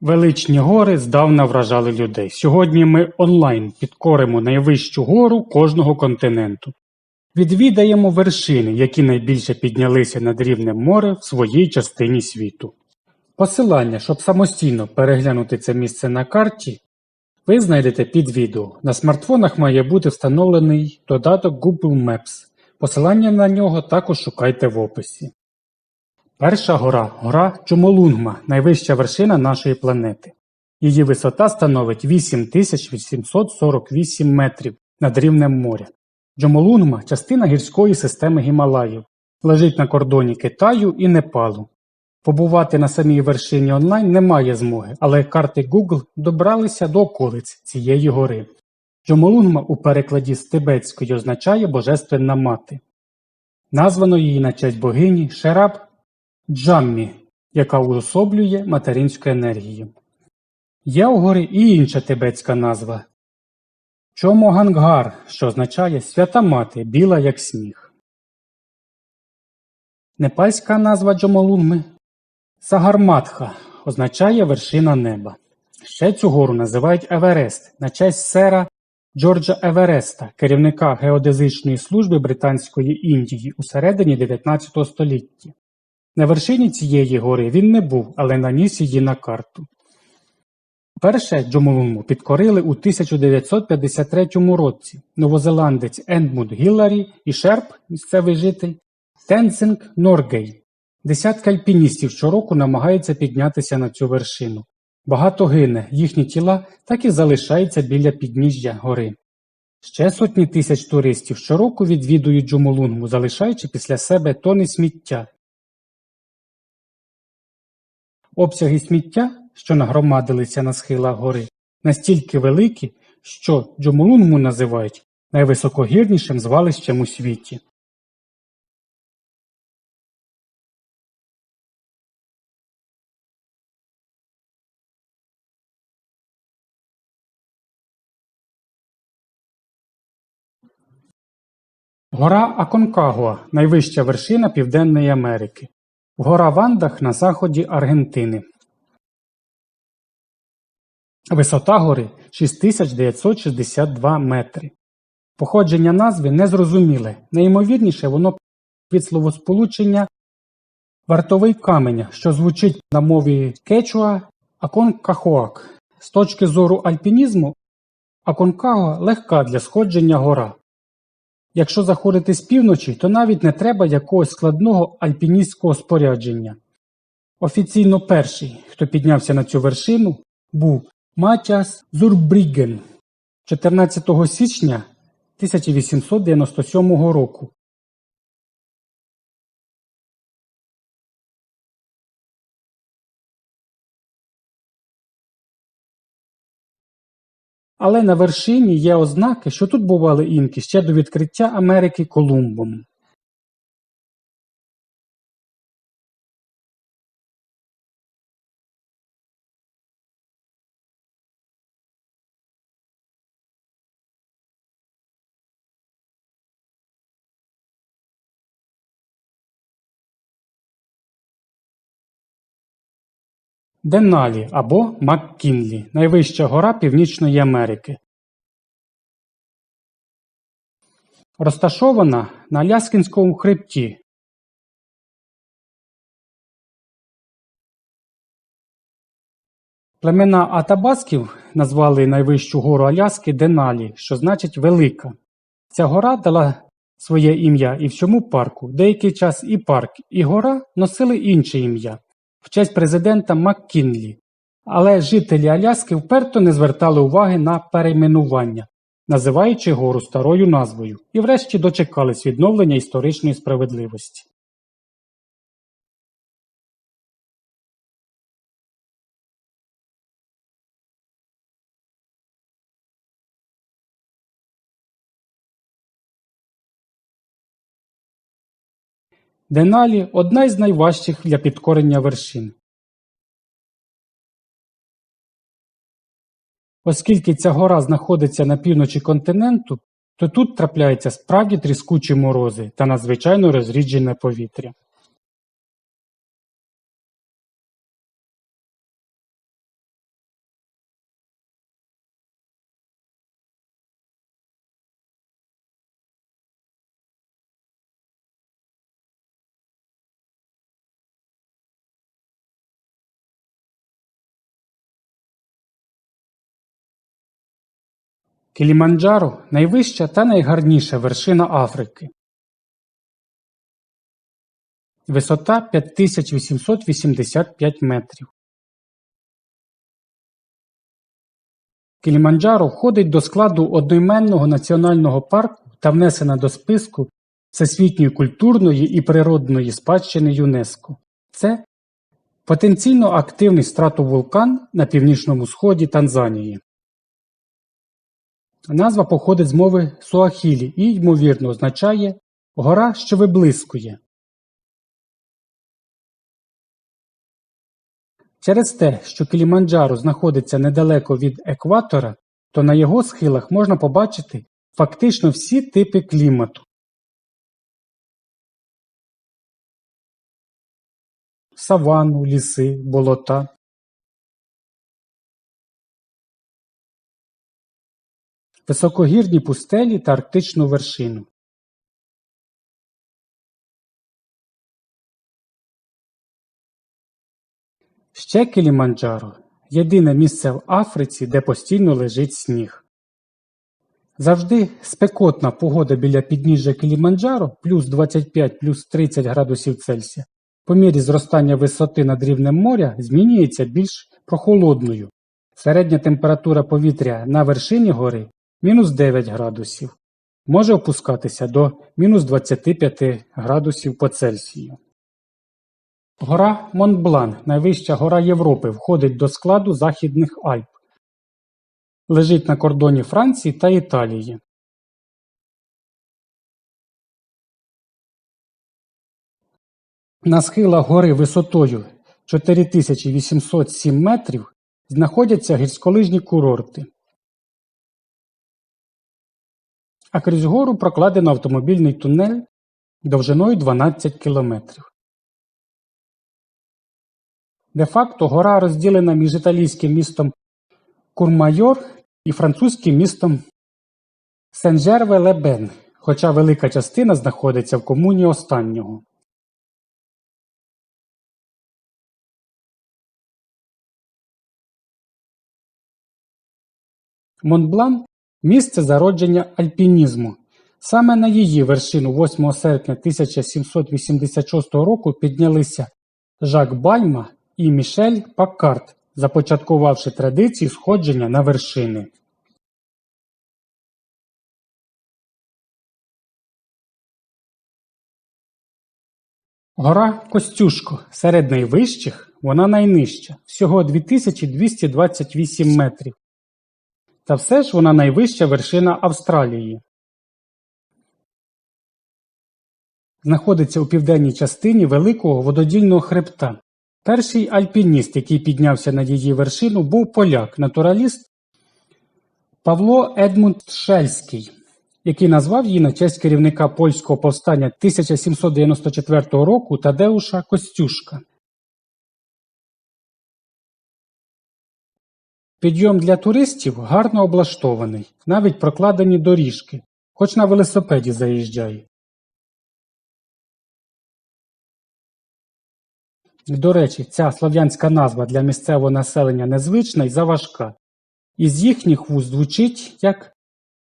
Величні гори здавна вражали людей. Сьогодні ми онлайн підкоримо найвищу гору кожного континенту. Відвідаємо вершини, які найбільше піднялися над рівнем моря в своїй частині світу. Посилання, щоб самостійно переглянути це місце на карті, ви знайдете під відео. На смартфонах має бути встановлений додаток Google Maps. Посилання на нього також шукайте в описі. Перша гора гора Чомолунгма, найвища вершина нашої планети. Її висота становить 8848 метрів над рівнем моря. Джомолунгма – частина гірської системи Гімалаїв, лежить на кордоні Китаю і Непалу. Побувати на самій вершині онлайн немає змоги, але карти Google добралися до околиць цієї гори. Джомолунгма у перекладі з тибетської означає Божественна мати. Названо її на честь богині Шераб Джаммі, яка уособлює материнську енергію. Є і інша тибетська назва Чомогангар, що означає свята мати, біла як сніг. Непальська назва Джомолунгми Сагарматха означає вершина неба. Ще цю гору називають Еверест на честь сера Джорджа Евереста, керівника геодезичної служби Британської Індії у середині 19 століття. На вершині цієї гори він не був, але наніс її на карту. Перше Джомолунгму підкорили у 1953 році новозеландець Ендмунд Гілларі і Шерп, місцевий житель, Тенцинг Норгей. Десятки альпіністів щороку намагаються піднятися на цю вершину. Багато гине, їхні тіла так і залишаються біля підніжжя гори. Ще сотні тисяч туристів щороку відвідують Джомолунгму, залишаючи після себе тони сміття. Обсяги сміття, що нагромадилися на схилах гори, настільки великі, що Джомолунгму називають найвисокогірнішим звалищем у світі. Гора Аконкагуа – найвища вершина Південної Америки. Гора в Андах на заході Аргентини. Висота гори 6962 метри. Походження назви незрозуміле. Найімовірніше воно від словосполучення вартовий каменя, що звучить на мові кечуа Аконкахуак. З точки зору альпінізму, Аконкагуа легка для сходження гора. Якщо заходити з півночі, то навіть не треба якогось складного альпіністського спорядження. Офіційно перший, хто піднявся на цю вершину, був Матіас Зурбріген 14 січня 1897 року. Але на вершині є ознаки, що тут бували інки ще до відкриття Америки Колумбом. Деналі або МакКінлі – найвища гора Північної Америки. Розташована на Аляскінському хребті. Племена Атабасків назвали найвищу гору Аляски Деналі, що значить «велика». Ця гора дала своє ім'я і всьому парку. Деякий час і парк, і гора носили інше ім'я в честь президента МакКінлі, але жителі Аляски вперто не звертали уваги на перейменування, називаючи гору старою назвою, і врешті дочекались відновлення історичної справедливості. Деналі – одна із найважчих для підкорення вершин. Оскільки ця гора знаходиться на півночі континенту, то тут трапляються справді тріскучі морози та надзвичайно розріджене повітря. Кіліманджаро – найвища та найгарніша вершина Африки. Висота 5885 метрів. Кіліманджаро входить до складу одноіменного національного парку та внесена до списку Всесвітньої культурної і природної спадщини ЮНЕСКО. Це потенційно активний стратовулкан на північному сході Танзанії. Назва походить з мови суахілі і, ймовірно, означає «гора, що виблискує». Через те, що Кіліманджаро знаходиться недалеко від екватора, то на його схилах можна побачити фактично всі типи клімату. Саванну, ліси, болота. Високогірні пустелі та арктичну вершину. Ще Кіліманджаро – єдине місце в Африці, де постійно лежить сніг. Завжди спекотна погода біля підніжжя Кіліманджаро плюс 25 плюс 30 градусів Цельсія по мірі зростання висоти над рівнем моря змінюється більш прохолодною. Середня температура повітря на вершині гори мінус 9 градусів, може опускатися до мінус 25 градусів по Цельсію. Гора Монблан, найвища гора Європи, входить до складу Західних Альп. Лежить на кордоні Франції та Італії. На схилах гори висотою 4807 метрів знаходяться гірськолижні курорти. А крізь гору прокладено автомобільний тунель довжиною 12 кілометрів. Де-факто гора розділена між італійським містом Курмайор і французьким містом Сен-Жерве-Ле-Бен, хоча велика частина знаходиться в комуні останнього. Монблан – місце зародження альпінізму. Саме на її вершину 8 серпня 1786 року піднялися Жак Бальма і Мішель Паккарт, започаткувавши традицію сходження на вершини. Гора Костюшко – серед найвищих, вона найнижча – всього 2228 метрів. Та все ж вона найвища вершина Австралії. Знаходиться у південній частині великого вододільного хребта. Перший альпініст, який піднявся на її вершину, був поляк, натураліст Павло Едмунд Шельський, який назвав її на честь керівника польського повстання 1794 року Тадеуша Костюшка. Підйом для туристів гарно облаштований, навіть прокладені доріжки, хоч на велосипеді заїжджає. До речі, ця слов'янська назва для місцевого населення незвична і заважка. Із їхніх вуст звучить як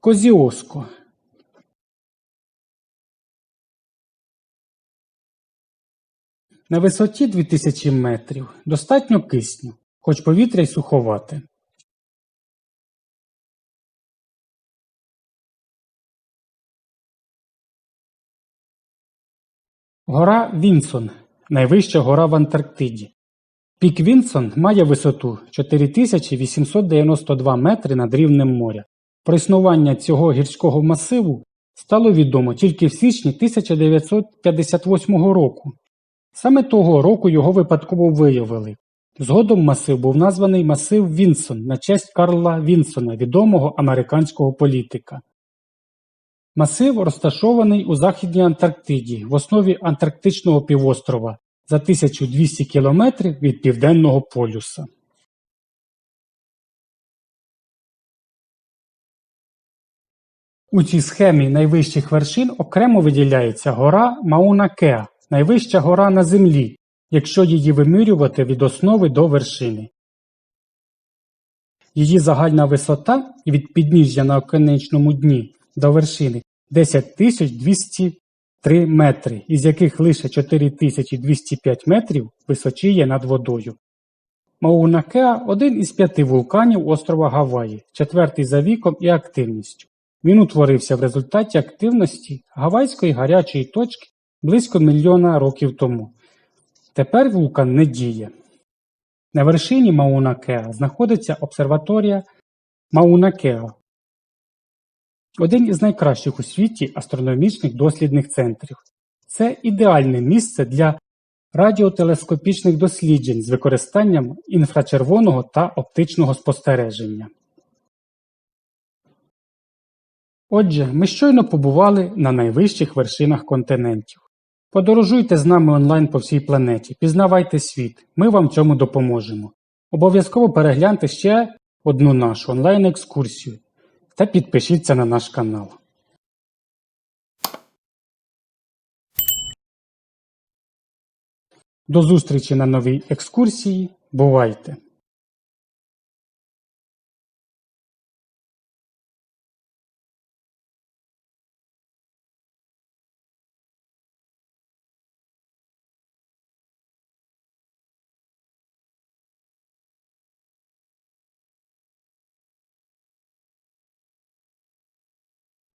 Козіоско. На висоті 2000 метрів достатньо кисню, хоч повітря й суховате. Гора Вінсон найвища гора в Антарктиді. Пік Вінсон має висоту 4892 метри над рівнем моря. Про існування цього гірського масиву стало відомо тільки в січні 1958 року. Саме того року його випадково виявили. Згодом масив був названий масив Вінсон на честь Карла Вінсона, відомого американського політика. Масив розташований у Західній Антарктиді в основі Антарктичного півострова за 1200 кілометрів від Південного полюса. У цій схемі найвищих вершин окремо виділяється гора Мауна-Кеа, найвища гора на Землі, якщо її вимірювати від основи до вершини. Її загальна висота від підніжжя на оконечному дні до вершини 10 203 метри, із яких лише 4205 метрів височіє над водою. Мауна-Кеа – один із п'яти вулканів острова Гаваї, четвертий за віком і активністю. Він утворився в результаті активності гавайської гарячої точки близько мільйона років тому. Тепер вулкан не діє. На вершині Мауна-Кеа знаходиться обсерваторія Мауна-Кеа, один із найкращих у світі астрономічних дослідних центрів. Це ідеальне місце для радіотелескопічних досліджень з використанням інфрачервоного та оптичного спостереження. Отже, ми щойно побували на найвищих вершинах континентів. Подорожуйте з нами онлайн по всій планеті, пізнавайте світ, ми вам цьому допоможемо. Обов'язково перегляньте ще одну нашу онлайн-екскурсію та підпишіться на наш канал. До зустрічі на новій екскурсії. Бувайте!